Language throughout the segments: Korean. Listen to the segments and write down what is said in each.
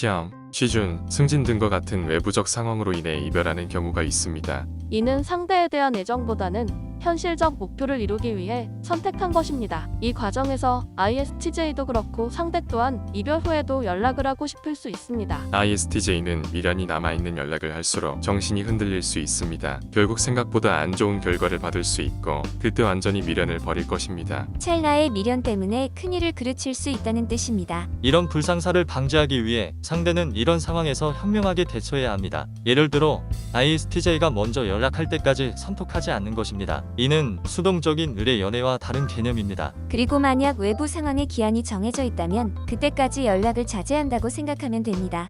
시험, 취준, 승진 등과 같은 외부적 상황으로 인해 이별하는 경우가 있습니다. 이는 상대에 대한 애정보다는 현실적 목표를 이루기 위해 선택한 것입니다. 이 과정에서 ISTJ도 그렇고 상대 또한 이별 후에도 연락을 하고 싶을 수 있습니다. ISTJ는 미련이 남아있는 연락을 할수록 정신이 흔들릴 수 있습니다. 결국 생각보다 안 좋은 결과를 받을 수 있고 그때 완전히 미련을 버릴 것입니다. 찰나의 미련 때문에 큰일을 그르칠 수 있다는 뜻입니다. 이런 불상사를 방지하기 위해 상대는 이런 상황에서 현명하게 대처해야 합니다. 예를 들어 ISTJ가 먼저 연락할 때까지 선톡하지 않는 것입니다. 이는 수동적인 의뢰 연애와 다른 개념입니다. 그리고 만약 외부 상황의 기한이 정해져 있다면 그때까지 연락을 자제한다고 생각하면 됩니다.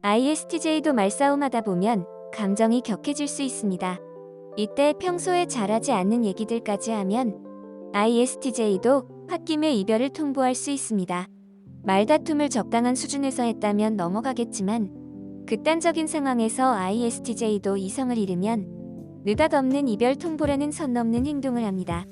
ISTJ도 말싸움하다 보면 감정이 격해질 수 있습니다. 이때 평소에 잘하지 않는 얘기들까지 하면 ISTJ도 홧김에 이별을 통보할 수 있습니다. 말다툼을 적당한 수준에서 했다면 넘어가겠지만 극단적인 상황에서 ISTJ도 이성을 잃으면 느닷없는 이별 통보라는 선 넘는 행동을 합니다.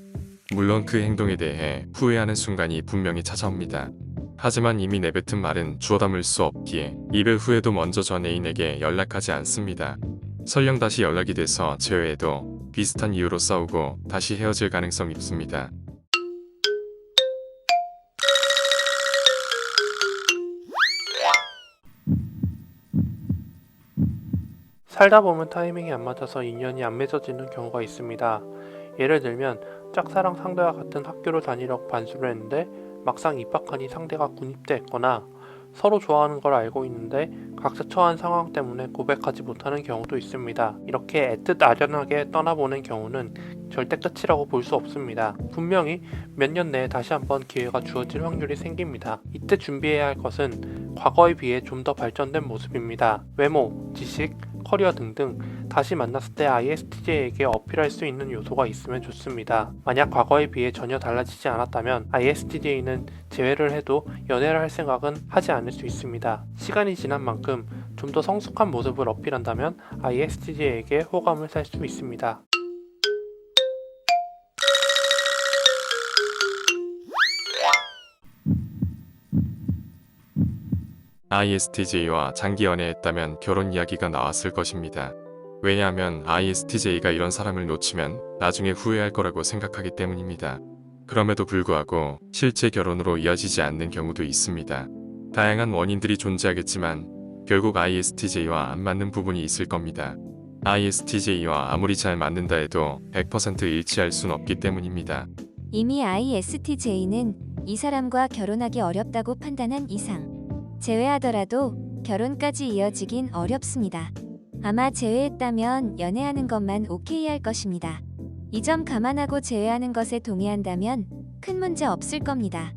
물론 그 행동에 대해 후회하는 순간이 분명히 찾아옵니다. 하지만 이미 내뱉은 말은 주워 담을 수 없기에 이별 후에도 먼저 전 애인에게 연락하지 않습니다. 설령 다시 연락이 돼서 제외해도 비슷한 이유로 싸우고 다시 헤어질 가능성이 있습니다. 살다 보면 타이밍이 안 맞아서 인연이 안 맺어지는 경우가 있습니다. 예를 들면 짝사랑 상대와 같은 학교를 다니려고 반수를 했는데 막상 입학하니 상대가 군입대 했거나 서로 좋아하는 걸 알고 있는데 각자 처한 상황 때문에 고백하지 못하는 경우도 있습니다. 이렇게 애틋 아련하게 떠나보낸 경우는 절대 끝이라고 볼 수 없습니다. 분명히 몇 년 내에 다시 한번 기회가 주어질 확률이 생깁니다. 이때 준비해야 할 것은 과거에 비해 좀 더 발전된 모습입니다. 외모, 지식, 커리어 등등 다시 만났을 때 ISTJ에게 어필할 수 있는 요소가 있으면 좋습니다. 만약 과거에 비해 전혀 달라지지 않았다면 ISTJ는 재회를 해도 연애를 할 생각은 하지 않을 수 있습니다. 시간이 지난 만큼 좀 더 성숙한 모습을 어필한다면 ISTJ에게 호감을 살 수 있습니다. ISTJ와 장기 연애했다면 결혼 이야기가 나왔을 것입니다. 왜냐하면 ISTJ가 이런 사람을 놓치면 나중에 후회할 거라고 생각하기 때문입니다. 그럼에도 불구하고 실제 결혼으로 이어지지 않는 경우도 있습니다. 다양한 원인들이 존재하겠지만 결국 ISTJ와 안 맞는 부분이 있을 겁니다. ISTJ와 아무리 잘 맞는다 해도 100% 일치할 순 없기 때문입니다. 이미 ISTJ는 이 사람과 결혼하기 어렵다고 판단한 이상 제외하더라도 결혼까지 이어지긴 어렵습니다. 아마 제외했다면 연애하는 것만 오케이 할 것입니다. 이 점 감안하고 제외하는 것에 동의한다면 큰 문제 없을 겁니다.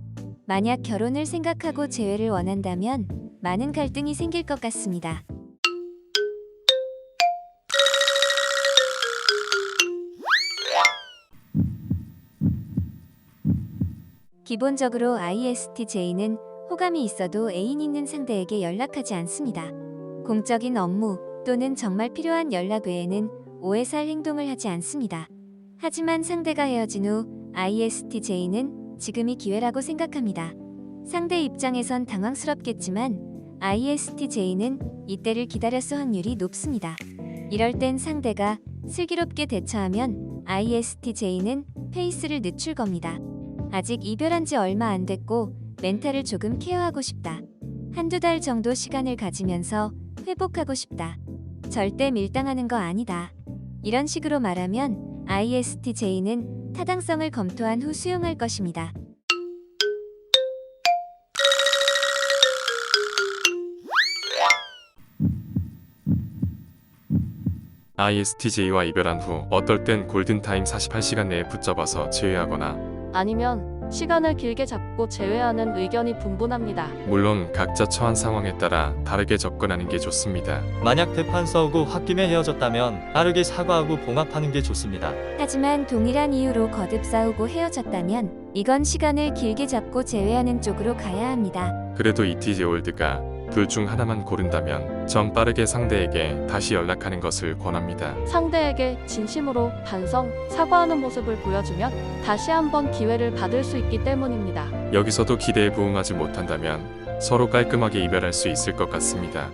만약 결혼을 생각하고 제외를 원한다면 많은 갈등이 생길 것 같습니다. 기본적으로 ISTJ는 호감이 있어도 애인 있는 상대에게 연락하지 않습니다. 공적인 업무 또는 정말 필요한 연락 외에는 오해 살 행동을 하지 않습니다. 하지만 상대가 헤어진 후 ISTJ는 지금이 기회라고 생각합니다. 상대 입장에선 당황스럽겠지만 ISTJ는 이때를 기다렸을 확률이 높습니다. 이럴 땐 상대가 슬기롭게 대처하면 ISTJ는 페이스를 늦출 겁니다. 아직 이별한 지 얼마 안 됐고 멘탈을 조금 케어하고 싶다. 한두 달 정도 시간을 가지면서 회복하고 싶다. 절대 밀당하는 거 아니다. 이런 식으로 말하면 ISTJ는 타당성을 검토한 후 수용할 것입니다. ISTJ와 이별한 후 어떨 땐 골든타임 48시간 내에 붙잡아서 제외하거나 아니면 시간을 길게 잡고 제외하는 의견이 분분합니다. 물론 각자 처한 상황에 따라 다르게 접근하는 게 좋습니다. 만약 대판 싸우고 홧김에 헤어졌다면 빠르게 사과하고 봉합하는 게 좋습니다. 하지만 동일한 이유로 거듭 싸우고 헤어졌다면 이건 시간을 길게 잡고 제외하는 쪽으로 가야 합니다. 그래도 이티제 올드가 둘 중 하나만 고른다면 전 빠르게 상대에게 다시 연락하는 것을 권합니다. 상대에게 진심으로 반성, 사과하는 모습을 보여주면 다시 한번 기회를 받을 수 있기 때문입니다. 여기서도 기대에 부응하지 못한다면 서로 깔끔하게 이별할 수 있을 것 같습니다.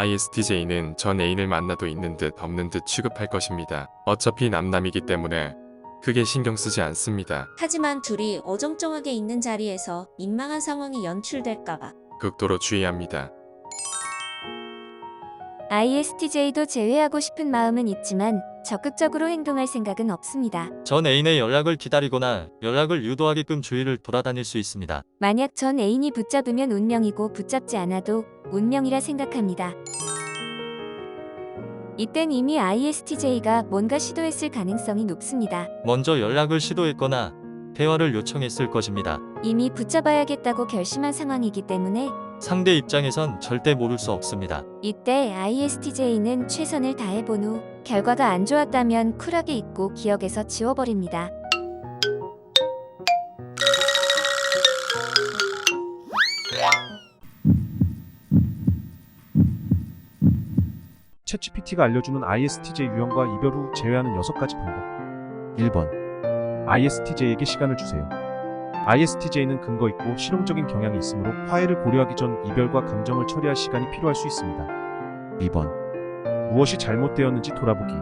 ISTJ는 전 애인을 만나도 있는 듯 없는 듯 취급할 것입니다. 어차피 남남이기 때문에 크게 신경 쓰지 않습니다. 하지만 둘이 어정쩡하게 있는 자리에서 민망한 상황이 연출될까봐 극도로 주의합니다. ISTJ도 제외하고 싶은 마음은 있지만 적극적으로 행동할 생각은 없습니다. 전 애인의 연락을 기다리거나 연락을 유도하게끔 주위를 돌아다닐 수 있습니다. 만약 전 애인이 붙잡으면 운명이고 붙잡지 않아도 운명이라 생각합니다. 이땐 이미 ISTJ가 뭔가 시도했을 가능성이 높습니다. 먼저 연락을 시도했거나 대화를 요청했을 것입니다. 이미 붙잡아야겠다고 결심한 상황이기 때문에 상대 입장에선 절대 모를 수 없습니다. 이때 ISTJ는 최선을 다해본 후 결과가 안 좋았다면 쿨하게 잊고 기억에서 지워버립니다. 챗GPT가 알려주는 ISTJ 유형과 이별 후 제외하는 6가지 방법. 1번. ISTJ에게 시간을 주세요. ISTJ는 근거 있고 실용적인 경향이 있으므로 화해를 고려하기 전 이별과 감정을 처리할 시간이 필요할 수 있습니다. 2번. 무엇이 잘못되었는지 돌아보기.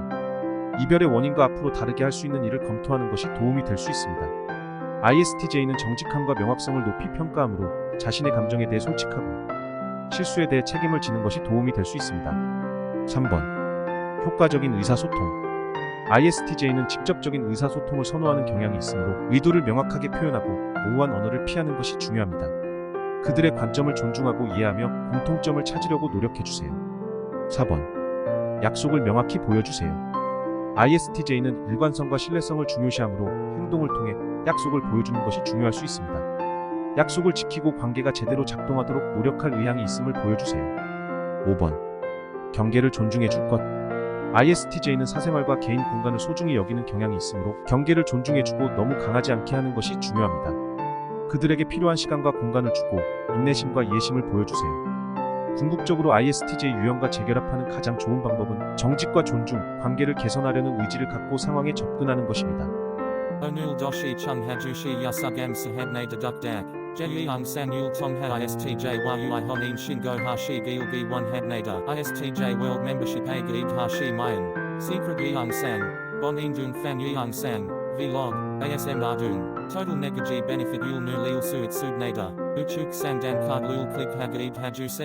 이별의 원인과 앞으로 다르게 할 수 있는 일을 검토하는 것이 도움이 될 수 있습니다. ISTJ는 정직함과 명확성을 높이 평가하므로 자신의 감정에 대해 솔직하고 실수에 대해 책임을 지는 것이 도움이 될 수 있습니다. 3번. 효과적인 의사소통. ISTJ는 직접적인 의사소통을 선호하는 경향이 있으므로 의도를 명확하게 표현하고 모호한 언어를 피하는 것이 중요합니다. 그들의 관점을 존중하고 이해하며 공통점을 찾으려고 노력해주세요. 4번. 약속을 명확히 보여주세요. ISTJ는 일관성과 신뢰성을 중요시하므로 행동을 통해 약속을 보여주는 것이 중요할 수 있습니다. 약속을 지키고 관계가 제대로 작동하도록 노력할 의향이 있음을 보여주세요. 5번. 경계를 존중해 줄 것. ISTJ는 사생활과 개인 공간을 소중히 여기는 경향이 있으므로 경계를 존중해주고 너무 강하지 않게 하는 것이 중요합니다. 그들에게 필요한 시간과 공간을 주고 인내심과 이해심을 보여주세요. 궁극적으로 ISTJ 유형과 재결합하는 가장 좋은 방법은 정직과 존중, 관계를 개선하려는 의지를 갖고 상황에 접근하는 것입니다. Hajushi yasugam sahabne dedukdak. Jeyung san yul tongha ISTJ yui honin shingo hashi gilgi one habnada. ISTJ world membership a gid hashi mayan. Secret yeung san. Bon indung fan yeung san. Vlog. ASM ardun. Total negaji benefit yul nu lil suit subnada. Uchuk sandan card lul click hagid haju se.